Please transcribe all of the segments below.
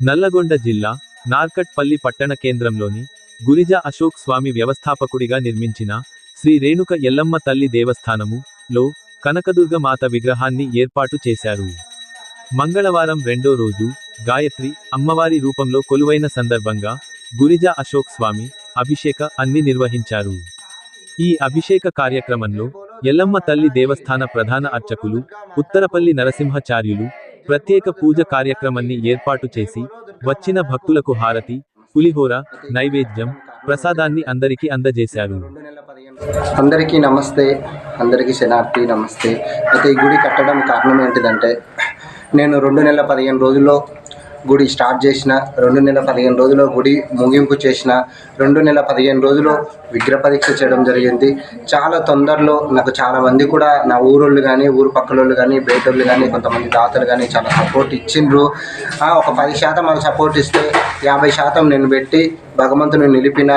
నల్లగొండ జిల్లా నార్కట్పల్లి పట్టణ కేంద్రంలోని గురిజ అశోక్ స్వామి వ్యవస్థాపకుడిగా నిర్మించిన శ్రీ రేణుక ఎల్లమ్మ తల్లి దేవస్థానము లో కనకదుర్గ మాత విగ్రహాన్ని ఏర్పాటు చేశారు. మంగళవారం రెండో రోజు గాయత్రి అమ్మవారి రూపంలో కొలువైన సందర్భంగా గురిజ అశోక్ స్వామి అభిషేక అన్ని నిర్వహించారు. ఈ అభిషేక కార్యక్రమంలో ఎల్లమ్మ తల్లి దేవస్థాన ప్రధాన అర్చకులు ఉత్తరపల్లి నరసింహాచార్యులు ప్రత్యేక పూజ కార్యక్రమాన్ని ఏర్పాటు చేసి వచ్చిన భక్తులకు హారతి పులిహోర నైవేద్యం ప్రసాదాన్ని అందరికీ అందజేశారు. అందరికీ నమస్తే అందరికీ శనార్థి నమస్తే. అయితే ఈ గుడి కట్టడం కారణం ఏంటిదంటే నేను రెండు నెలల పదిహేను రోజుల్లో గుడి స్టార్ట్ చేసిన రెండు నెల పదిహేను రోజుల్లో గుడి ముగింపు చేసిన రెండు నెల పదిహేను రోజులు విగ్రహ పరీక్ష చేయడం జరిగింది. చాలా తొందరలో నాకు చాలా మంది కూడా నా ఊరోళ్ళు కానీ ఊరు పక్కలోళ్ళు కానీ బయటోళ్ళు కానీ కొంతమంది దాతలు కానీ చాలా సపోర్ట్ ఇచ్చిండ్రు. ఆ, ఒక పది శాతం వాళ్ళు సపోర్ట్ ఇస్తే యాభై శాతం నేను పెట్టి భగవంతుని నిలిపిన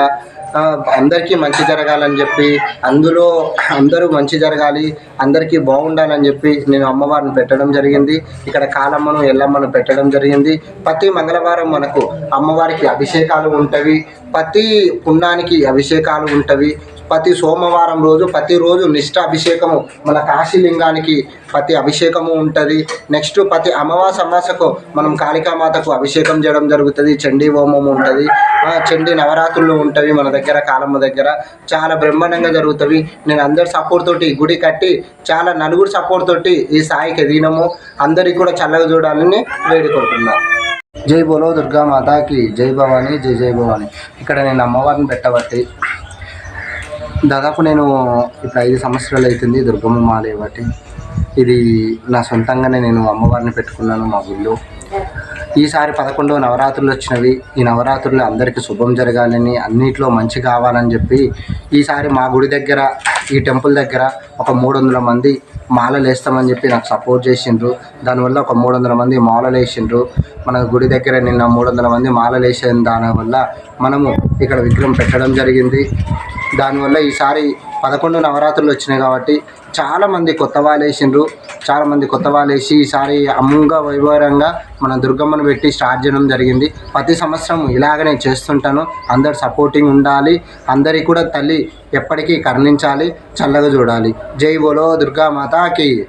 అందరికీ మంచి జరగాలని చెప్పి అందులో అందరూ మంచి జరగాలి అందరికీ బాగుండాలని చెప్పి నేను అమ్మవారిని పెట్టడం జరిగింది. ఇక్కడ కాలమ్మను ఎల్లమ్మను పెట్టడం జరిగింది. ప్రతి మంగళవారం మనకు అమ్మవారికి అభిషేకాలు ఉంటవి ప్రతి పుణ్యానికి అభిషేకాలు ఉంటవి. ప్రతి సోమవారం రోజు ప్రతిరోజు నిష్ఠ అభిషేకము మన కాశీలింగానికి ప్రతి అభిషేకము ఉంటుంది. నెక్స్ట్ ప్రతి అమావాస అమాసకు మనం కాళికామాతకు అభిషేకం చేయడం జరుగుతుంది. చండీ హోమం ఉంటుంది. ఆ, చండీ నవరాత్రులు ఉంటవి మన దగ్గర కాలమ్మ దగ్గర. చాలా బ్రహ్మాండంగా జరుగుతుంది నేను అందరి సపోర్ట్ తోటి గుడి కట్టి చాలా నలుగురు సపోర్ట్ తోటి ఈ సాయికి ఎదిగినాము అందరికి కూడా చల్లగా చూడాలని వేడుకుంటున్నాను జై బోలో దుర్గామాతకి. జై భవాని జై జై భవాని. ఇక్కడ నేను అమ్మవారిని పెట్టబట్టి దాదాపు నేను ఇప్పుడు ఐదు సంవత్సరాలు అవుతుంది దుర్గమ్మ మాల బట్టి ఇది నా సొంతంగానే నేను అమ్మవారిని పెట్టుకున్నాను మా ఊళ్ళో ఈసారి పదకొండవ నవరాత్రులు వచ్చినవి. ఈ నవరాత్రులు అందరికీ శుభం జరగాలని అన్నిట్లో మంచి కావాలని చెప్పి ఈసారి మా గుడి దగ్గర ఈ టెంపుల్ దగ్గర ఒక మూడు వందల మంది మాలలు వేస్తామని చెప్పి నాకు సపోర్ట్ చేసిండ్రు. దానివల్ల ఒక మూడు వందల మంది మాలలు వేసిండ్రు. మన గుడి దగ్గర నిన్న మూడు వందల మంది మాలలు వేసిన దానివల్ల మనము ఇక్కడ విగ్రహం పెట్టడం జరిగింది. దానివల్ల ఈసారి పదకొండు నవరాత్రులు వచ్చినాయి కాబట్టి చాలామంది కొత్త వాళ్ళు వేసిండ్రు. చాలామంది కొత్త వాళ్ళు వేసి ఈసారి అమ్మంగా వైభవంగా మన దుర్గమ్మను పెట్టి స్టార్ట్ చేయడం జరిగింది. ప్రతి సంవత్సరం ఇలాగనే చేస్తుంటాను. అందరు సపోర్టింగ్ ఉండాలి. అందరికీ కూడా తల్లి ఎప్పటికీ కరుణించాలి. చల్లగా చూడాలి. జై బోలో దుర్గా ataque.